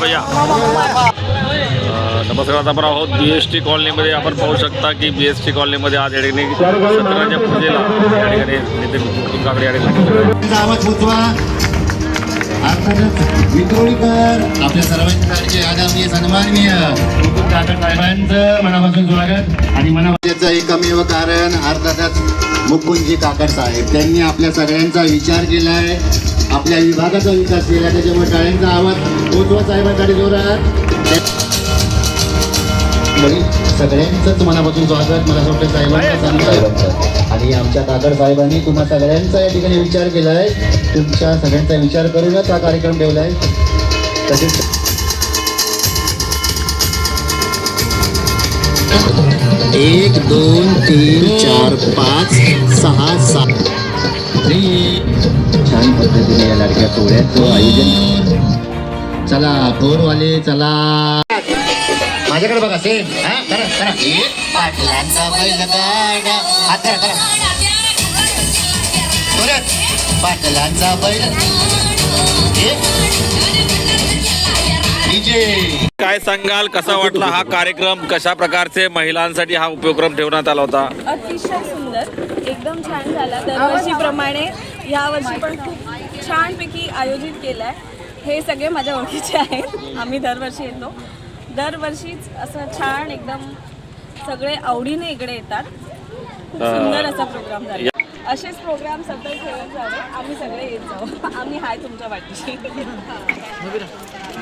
भैया। नमस्कार आता आपण आहोत. बी एस टी कॉलनीमध्ये आपण पाहू शकता की बी एस टी कॉलनीमध्ये आज या ठिकाणी सत्राच्या पूजेला या ठिकाणी नितीन काकडे या ठिकाणी अर्थातच विक्रोळीकर. आपल्या सर्वांचे आदरणीय सन्माननीय मुकुंद साहेबांचं मनापासून स्वागत आणि मनापासून एकमेव कारण अर्थातच मुकुंदजी काकड साहेब. त्यांनी आपल्या सगळ्यांचा विचार केलाय. आपल्या विभागाचा विकास केला त्याच्यामुळे टाळ्यांचा आवाज पोचवा साहेबांकडे जोरात. बरी सगळ्यांचंच मनापासून स्वागत मला असं वाटतं साहेबांचं आणि आमच्या काकड साहेबांनी तुम्हा सगळ्यांचा या ठिकाणी विचार केलाय तुमच्या सगळ्यांचा विचार करूनच हा कार्यक्रम ठेवलाय तसेच एक दोन तीन चार पाच सहा सात. छान पद्धतीने या लाडक्या सोहळ्याचं आयोजन. चला चला. माझ्याकडे बघा सेम. हा करा करा. एक पाटलांचा बैलगाडा हात करा करा. परत पाटलांचा बैल. डीजे. काय सांगाल? कसा वाटला हा कार्यक्रम? कशा प्रकारचे महिलांसाठी हा उपक्रम ठेवण्यात आला होता? अतिशय सुंदर. एकदम छान झाला. दरवर्षीप्रमाणे या वर्षी पण खूप छानपैकी आयोजित केलं आहे हे सगळे माझ्या ओळखीचे आहेत. आम्ही दरवर्षी येतो. दरवर्षीच असं छान एकदम सगळे आवडीने इकडे येतात. खूप सुंदर असा प्रोग्राम झाला. असेच प्रोग्राम सतत ठेवत जावे. आम्ही सगळे येत जाऊ आम्ही हाय तुमच्या वाटीशी.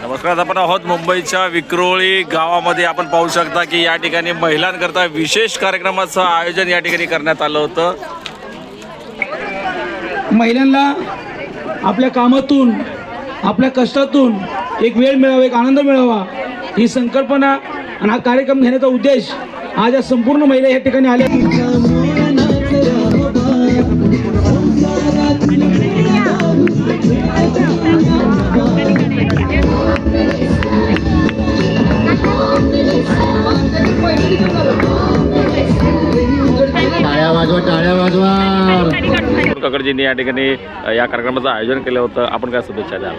नमस्कार आपण आहोत मुंबईच्या विक्रोळी गावामध्ये. आपण पाहू शकता की या ठिकाणी महिलांकरता विशेष कार्यक्रमाचं आयोजन या ठिकाणी करण्यात आलं होतं. महिलांना आपल्या कामातून आपल्या कष्टातून एक वेळ मिळावा एक आनंद मिळावा ही संकल्पना आणि हा कार्यक्रम घेण्याचा उद्देश आज या संपूर्ण महिला या ठिकाणी आल्या. काकडजींनी या ठिकाणी या कार्यक्रमाचं आयोजन केलं होतं. आपण काय शुभेच्छा द्याल?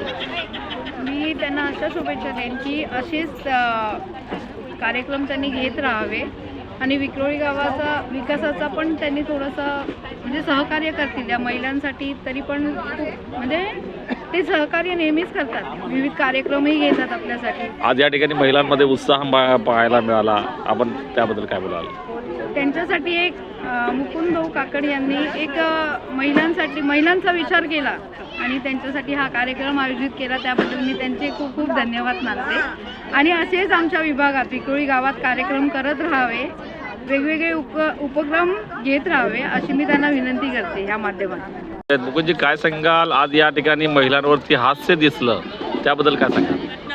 मी त्यांना अशा शुभेच्छा देईन की असेच कार्यक्रम त्यांनी घेत राहावे आणि विक्रोळी गावाचा विकासाचा पण त्यांनी थोडंसं म्हणजे सहकार्य करतील. या महिलांसाठी तरी पण म्हणजे ते सहकार्य नेहमीच करतात. विविध कार्यक्रमही घेतात आपल्यासाठी. आज या ठिकाणी महिलांमध्ये उत्साह पाहायला मिळाला. आपण त्याबद्दल काय बोलाल? त्यांच्यासाठी एक मुकुंद भाऊ काकड यांनी एक महिलांसाठी महिलांचा विचार केला आणि त्यांच्यासाठी हा कार्यक्रम आयोजित केला. त्याबद्दल मी त्यांचे खूप खूप धन्यवाद मानते. आणि असेच आमच्या विभागात विक्रोळी गावात कार्यक्रम करत राहावे वेगवेगळे उप उपक्रम घेत राहावे अशी मी त्यांना विनंती करते या माध्यमातून. मुकुंदजी काय सांगाल? आज या ठिकाणी महिलांवरती हास्य दिसलं. त्याबद्दल काय सांगाल?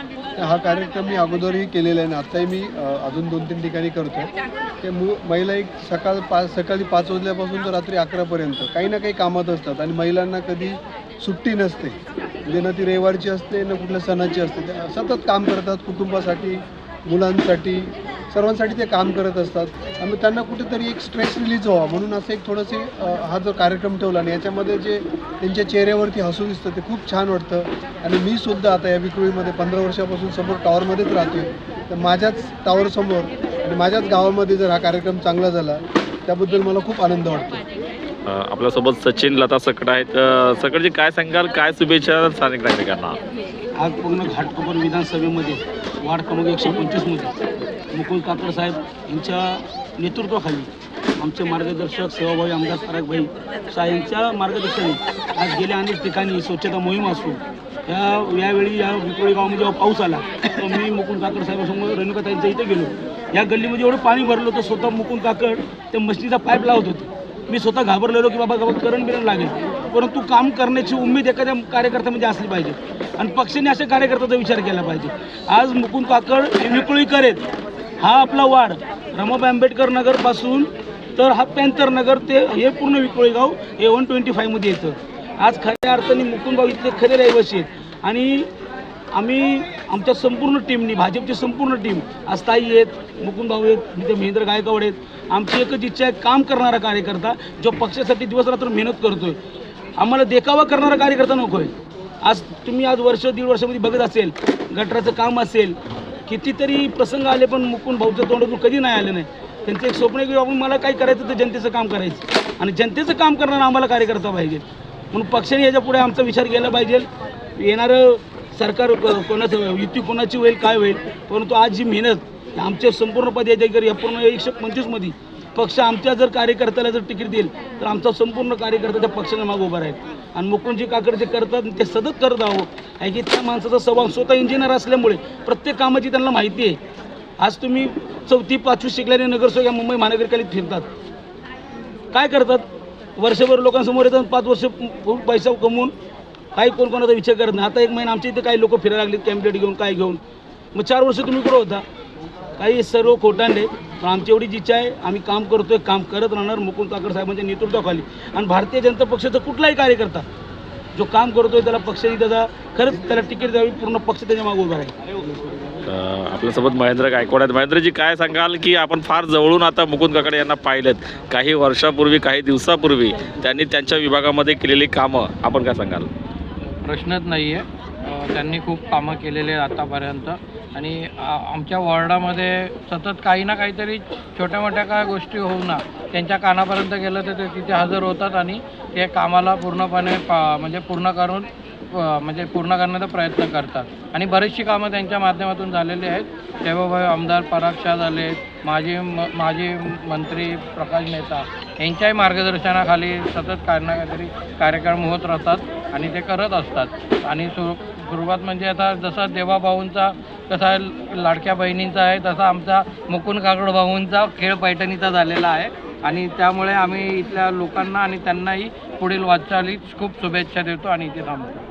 हा कार्यक्रम मी अगोदरही केलेला आहे आणि आत्ताही मी अजून दोन तीन ठिकाणी करतो. ते मु महिला एक सकाळ पाच सकाळी पाच वाजल्यापासून तर रात्री अकरापर्यंत काही ना काही कामात असतात आणि महिलांना कधी सुट्टी नसते. म्हणजे ना ती रविवारची असते ना कुठल्या सणाची असते. त्या सतत काम करतात कुटुंबासाठी मुलांसाठी. सर्वांसाठी ते काम करत असतात. आणि त्यांना कुठेतरी एक स्ट्रेस रिलीज व्हावा. म्हणून असं एक थोडंसे हा जो कार्यक्रम ठेवला आणि याच्यामध्ये जे त्यांच्या चेहऱ्यावरती हसू दिसतं ते खूप छान वाटतं. आणि मी सुद्धा आता या विक्रोळीमध्ये पंधरा वर्षापासून समोर टॉवरमध्येच राहतोय. तर माझ्याच टॉवरसमोर आणि माझ्याच गावामध्ये जर हा कार्यक्रम चांगला झाला त्याबद्दल मला खूप आनंद वाटतो. आपल्यासोबत सचिन लता सकट आहेत. सकटजी काय सांगाल? काय शुभेच्छा स्थानिक नागरिकांना? आज पूर्ण घाटकोपर विधानसभेमध्ये वार्ड क्रमांक एकशे पंचवीसमध्ये. मुकुल काकड साहेब यांच्या नेतृत्वाखाली आमचे मार्गदर्शक सेवाभावी आमदार भाई शाह यांच्या मार्गदर्शनाने आज गेल्या अनेक ठिकाणी स्वच्छता मोहीम असू या यावेळी या विक्रोळी गावामध्ये जेव्हा पाऊस आला तर मी मुकुंद काकड साहेबांसमोर रेणुकाताईंच्या इथे गेलो. या गल्लीमध्ये एवढं पाणी भरलं होतं स्वतः मुकुंद काकड ते मस्तीचा पाईप लावत होते. मी स्वतः घाबरलेलो की बाबा बाबा करण बिरण लागेल. परंतु काम करण्याची उमेद एखाद्या कार्यकर्त्यामध्ये असली पाहिजे. आणि पक्षाने अशा कार्यकर्त्याचा विचार केला पाहिजे. आज मुकुंद काकड हे करेल हा आपला वाढ रमाबाई आंबेडकर नगरपासून तर हा पॅन्थर नगर ते हे पूर्ण विकोळेगाव गाव हे वन ट्वेंटी फायमध्ये येतं. आज खऱ्या अर्थाने मुकुंदबाव इथले खरे रहिवासी आहेत. आणि आम्ही आमच्या संपूर्ण टीमनी भाजपची संपूर्ण टीम आज ताई आहेत मुकुंद भाऊ आहेत इथे महेंद्र गायकवाड आहेत. आमची एकच इच्छा आहे काम करणारा कार्यकर्ता जो पक्षासाठी दिवस रात्र मेहनत करतोय. आम्हाला देखावा करणारा कार्यकर्ता नको आहे आज तुम्ही आज वर्ष दीड वर्षामध्ये बघत असेल गटराचं काम असेल कितीतरी प्रसंग आले पण मुकून भाऊच्या तोंडातून कधी नाही आले नाही. त्यांचं एक स्वप्न आहे की बाबा मला काय करायचं तर जनतेचं काम करायचं. आणि जनतेचं काम करणारा आम्हाला कार्यकर्ता पाहिजे. म्हणून पक्षाने याच्यापुढे आमचा विचार केला पाहिजे. येणारं सरकार कोणाचं युती कोणाची होईल? काय होईल? परंतु आज जी मेहनत आमच्या संपूर्ण पदयात्रेकर या पूर्ण एकशे पंचवीसमध्ये पक्ष आमच्या जर कार्यकर्त्याला जर तिकीट देईल तर आमचा संपूर्ण कार्यकर्ता त्या पक्षाच्या मागे उभा राहील. आणि मुकुंदजी काकड जे करतात ते सतत करत आहो आहे की त्या माणसाचा स्वभाव स्वतः इंजिनियर असल्यामुळे प्रत्येक कामाची त्यांना माहिती आहे. आज तुम्ही चौथी पाचवी शिकल्याने नगरसेवक या मुंबई महानगरपालिकेत फिरतात. काय करतात? वर्षभर लोकांसमोर येतात पाच वर्ष पैसा कमवून काही कोण कोणाचा विचार करत नाही. आता एक महिना आमच्या इथे काही लोक फिरायला लागले कॅम्प्लेट घेऊन काय घेऊन. मग चार वर्ष तुम्ही कुठं होता? काही सर्व खोटांडे पण आमची एवढीच इच्छा आहे आम्ही काम करतोय काम करत राहणार मुकुंद काकड साहेबांच्या नेतृत्वाखाली. आणि भारतीय जनता पक्षाचा कुठलाही कार्यकर्ता जो काम करतोय त्याला पक्षाने त्याचा खरंच त्याला तिकीट द्यावी पूर्ण पक्ष त्याच्यामागे उभा राहील. आपल्यासोबत महेंद्र गायकवाड आहेत. महेंद्रजी काय सांगाल की आपण फार जवळून आता मुकुंद काकडे यांना पाहिलेत. काही वर्षापूर्वी काही दिवसापूर्वी त्यांनी त्यांच्या विभागामध्ये केलेली कामं आपण काय सांगाल? प्रश्नच नाही आहे त्यांनी खूप कामं केलेले आहेत आतापर्यंत. आणि आमच्या वॉर्डामध्ये सतत काही ना काहीतरी छोट्या मोठ्या काय गोष्टी होऊ ना त्यांच्या कानापर्यंत गेलं तर ते तिथे हजर होतात आणि ते कामाला पूर्णपणे पा म्हणजे पूर्ण करून म्हणजे पूर्ण करण्याचा प्रयत्न करतात. आणि बरीचशी कामं त्यांच्या माध्यमातून झालेली आहेत. देवाभाई आमदार पराग शाह झाले माजी म माजी मंत्री प्रकाश मेहता यांच्याही मार्गदर्शनाखाली सतत काही ना काहीतरी कार्यक्रम होत राहतात आणि ते करत असतात. आणि सु सुरुवात म्हणजे आता जसा देवाभाऊंचा कसा लाडक्या बहिणींचा आहे तसा आमचा मुकुंद काकड भाऊंचा खेळ पैठणीचा झालेला आहे. आणि त्यामुळे आम्ही इथल्या लोकांना आणि त्यांनाही पुढील वाटचालीत खूप शुभेच्छा देतो आणि इथे थांबतो.